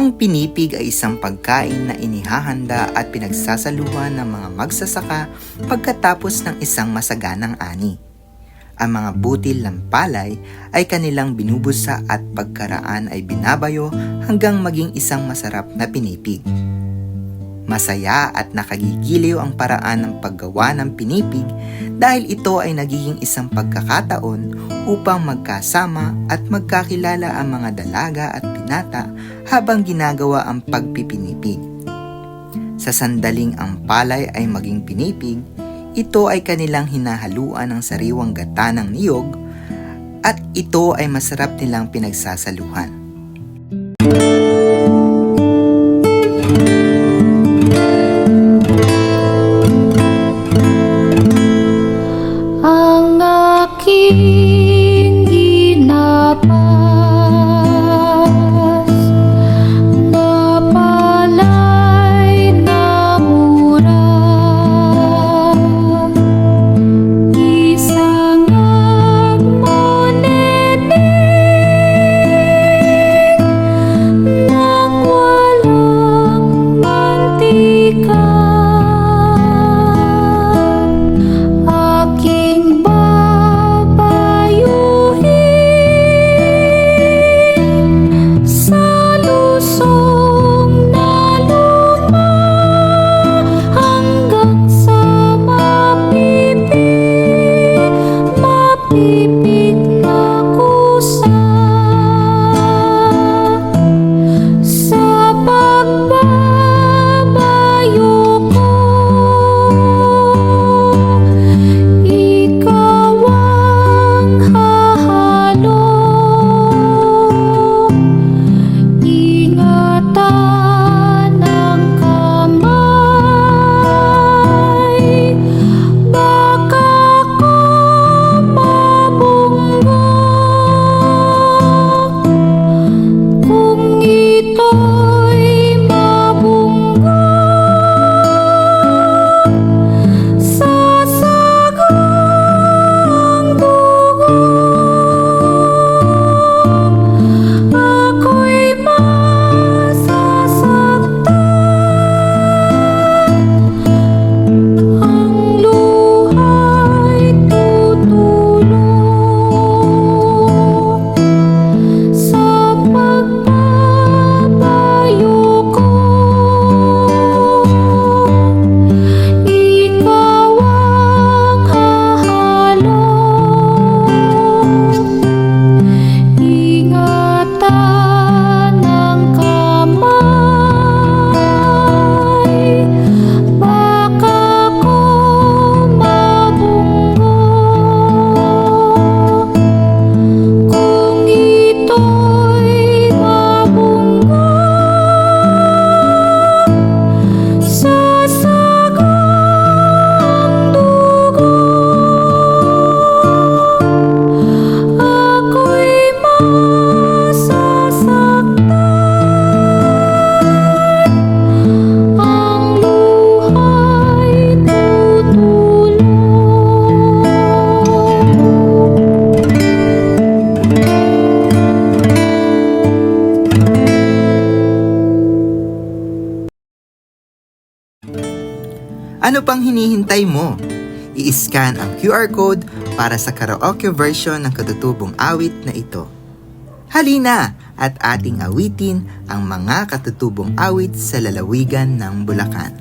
Ang pinipig ay isang pagkain na inihahanda at pinagsasaluhan ng mga magsasaka pagkatapos ng isang masaganang ani. Ang mga butil ng palay ay kanilang binubusa at pagkaraan ay binabayo hanggang maging isang masarap na pinipig. Masaya at nakagigiliw ang paraan ng paggawa ng pinipig dahil ito ay nagiging isang pagkakataon upang magkasama at magkakilala ang mga dalaga at pinata habang ginagawa ang pagpipinipig. Sa sandaling ang palay ay maging pinipig, ito ay kanilang hinahaluan ng sariwang gata ng niyog at ito ay masarap nilang pinagsasaluhan. い。be Ano pang hinihintay mo? I-scan ang QR code para sa karaoke version ng katutubong awit na ito. Halina at ating awitin ang mga katutubong awit sa lalawigan ng Bulacan.